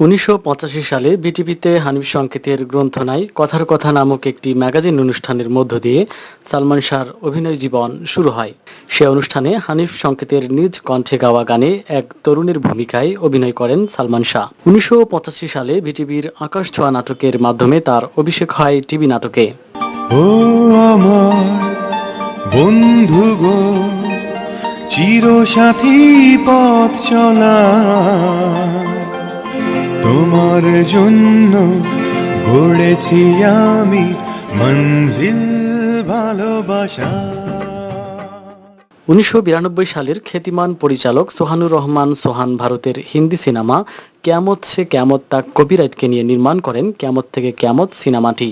উনিশশো পঁচাশি সালে বিটিভিতে হানিফ সংকেতের গ্রন্থনায় কথার কথা নামক একটি ম্যাগাজিন অনুষ্ঠানের মধ্য দিয়ে সালমান শাহর অভিনয় জীবন শুরু হয়। সে অনুষ্ঠানে হানিফ সংকেতের নিজ কণ্ঠে গাওয়া গানে এক তরুণের ভূমিকায় অভিনয় করেন সালমান শাহ। উনিশশো পঁচাশি সালে বিটিভির আকাশ ছোঁয়া নাটকের মাধ্যমে তার অভিষেক হয় টিভি নাটকে। ও আমার বন্ধু গো, চিরসাথী পথ চলা। তোমার জন্য গড়েছি আমি মঞ্জিল ভালোবাসা। উনিশশো বিরানব্বই সালের খ্যাতিমান পরিচালক সোহানুর রহমান সোহান ভারতের হিন্দি সিনেমা ক্যামত সে ক্যামত তা কপিরাইটকে নিয়ে নির্মাণ করেন ক্যামত থেকে ক্যামত সিনেমাটি।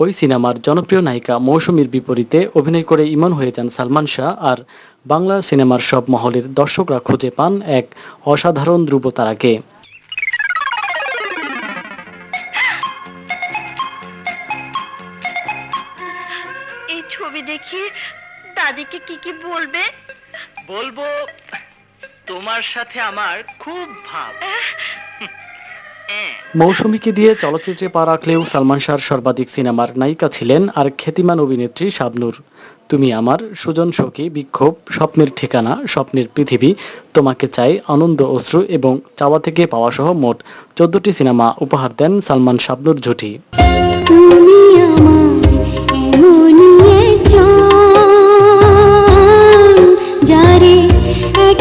ওই সিনেমার জনপ্রিয় নায়িকা মৌসুমীর বিপরীতে অভিনয় করে ইমন হয়ে যান সালমান শাহ আর বাংলা সিনেমার সব মহলের দর্শকরা খুঁজে পান এক অসাধারণ ধ্রুব তারাকে এই ছবি দেখে দাদিকে কি কি বলবে? বলব তোমার সাথে আমার খুব ভাব। মৌসুমীকে দিয়ে চলচ্চিত্রে পা রাখলেও সালমান শাহর সর্বাধিক সিনেমার নায়িকা ছিলেন আর খ্যাতিমান অভিনেত্রী শাবনুর। তুমি আমার, সুজন সখী, বিক্ষোভ, স্বপ্নের ঠিকানা, স্বপ্নের পৃথিবী, তোমাকে চাই আনন্দ, অশ্রু এবং চাওয়া থেকে পাওয়া সহ মোট চোদ্দটি সিনেমা উপহার দেন সালমান শাবনুর জুটি। এক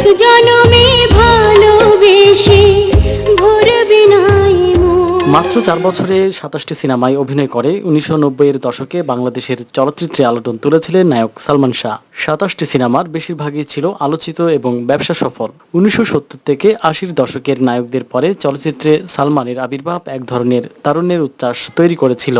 মাত্র চার বছরে সাতাশটি সিনেমায় অভিনয় করে, উনিশশো এর দশকে বাংলাদেশের চলচ্চিত্রে আলোড়ন তুলেছিলেন নায়ক সালমান শাহ। সাতাশটি সিনেমার বেশিরভাগই ছিল আলোচিত এবং ব্যবসা সফল। উনিশশো সত্তর থেকে আশির দশকের নায়কদের পরে চলচ্চিত্রে সালমানের আবির্ভাব এক ধরনের তারুণ্যের উচ্ছ্বাস তৈরি করেছিল।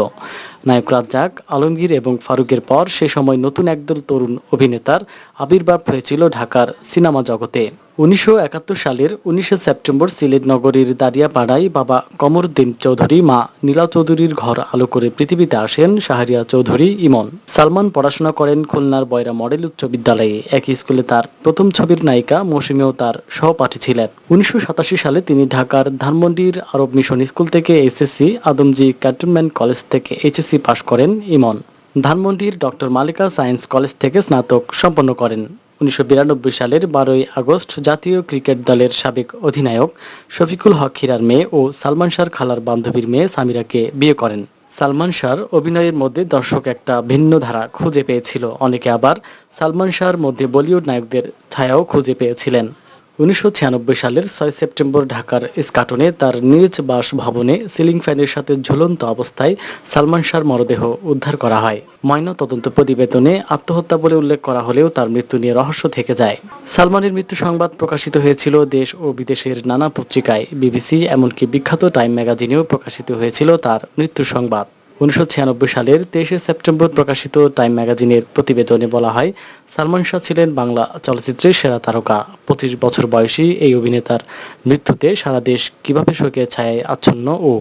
নায়ক রাজ্জাক, আলমগীর এবং ফারুকের পর সে সময় নতুন একদল তরুণ অভিনেতার আবির্ভাব হয়েছিল ঢাকার সিনেমা জগতে। উনিশশো একাত্তর সালের উনিশে সেপ্টেম্বর সিলেট নগরীর দাঁড়িয়াপাড়ায় বাবা কমরুদ্দিন চৌধুরী, মা নীলা চৌধুরীর ঘর আলো করে পৃথিবীতে আসেন শাহরিয়া চৌধুরী ইমন। সালমান পড়াশোনা করেন খুলনার বয়রা মডেল উচ্চ বিদ্যালয়ে। একই স্কুলে তার প্রথম ছবির নায়িকা মৌসুমীও তার সহপাঠী ছিলেন। উনিশশো সাতাশি সালে তিনি ঢাকার ধানমন্ডির আরব মিশন স্কুল থেকে এসএসসি আদমজি ক্যান্টনমেন্ট কলেজ থেকে এইচএসসি পাশ করেন ইমন। ধানমন্ডির ডক্টর মালিকা সায়েন্স কলেজ থেকে স্নাতক সম্পন্ন করেন। উনিশশো বিরানব্বই সালের বারোই আগস্ট জাতীয় ক্রিকেট দলের সাবেক অধিনায়ক শফিকুল হক হিরার মেয়ে ও সালমান শাহর খালার বান্ধবীর মেয়ে সামিরাকে বিয়ে করেন। সালমান শাহর অভিনয়ের মধ্যে দর্শক একটা ভিন্ন ধারা খুঁজে পেয়েছিল। অনেকে আবার সালমান শাহর মধ্যে বলিউড নায়কদের ছায়াও খুঁজে পেয়েছিলেন। উনিশশো ছিয়ানব্বই সালের ছয় সেপ্টেম্বর ঢাকার ইস্কাটনে তার নিজ বাসভবনে সিলিং ফ্যানের সাথে ঝুলন্ত অবস্থায় সালমান শাহর মরদেহ উদ্ধার করা হয়। ময়না তদন্ত প্রতিবেদনে আত্মহত্যা বলে উল্লেখ করা হলেও তার মৃত্যু নিয়ে রহস্য থেকে যায়। সালমানের মৃত্যু সংবাদ প্রকাশিত হয়েছিল দেশ ও বিদেশের নানা পত্রিকায়। বিবিসি, এমনকি বিখ্যাত টাইম ম্যাগাজিনেও প্রকাশিত হয়েছিল তার মৃত্যু সংবাদ। উনিশশো ছিয়ানব্বই সালের তেইশে সেপ্টেম্বর প্রকাশিত টাইম ম্যাগাজিনের প্রতিবেদনে বলা হয়, সালমান শাহ ছিলেন বাংলা চলচ্চিত্রের সেরা তারকা। পঁচিশ বছর বয়সী এই অভিনেতার মৃত্যুতে সারা দেশ কীভাবে শোকের ছায়ায় আচ্ছন্ন ও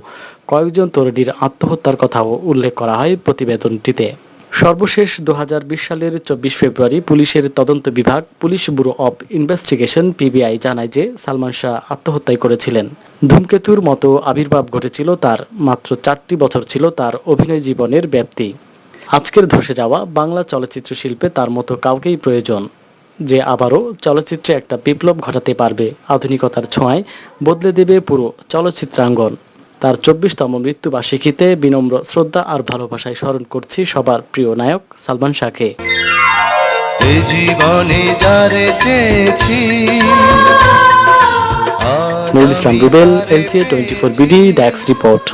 কয়েকজন তরুণীর আত্মহত্যার কথাও উল্লেখ করা হয় প্রতিবেদনটিতে। সর্বশেষ দু বিশ সালের চব্বিশ ফেব্রুয়ারি পুলিশের তদন্ত বিভাগ, police bureau of investigation, PBI, জানায় যে সালমান শাহ আত্মহত্যাই করেছিলেন। ধূমকেতুর মতো আবির্ভাব ঘটেছিল তার, মাত্র চারটি বছর ছিল তার অভিনয় জীবনের ব্যাপ্তি। আজকের ধসে যাওয়া বাংলা চলচ্চিত্র শিল্পে তার মতো কাউকেই প্রয়োজন। যে আবারও চলচ্চিত্রে একটা বিপ্লব ঘটাতে পারবে, আধুনিকতার ছোঁয়ায় বদলে দেবে পুরো চলচ্চিত্রাঙ্গন। তার চব্বিশতম মৃত্যুবার্ষিকীতে বিনম্র শ্রদ্ধা আর ভালোবাসায় স্মরণ করছি সবার প্রিয় নায়ক সালমান শাহকে। এ জীবনে যারে চেয়েছি Nurul Islam Rubel LCA twenty four BD ড্যাক্স report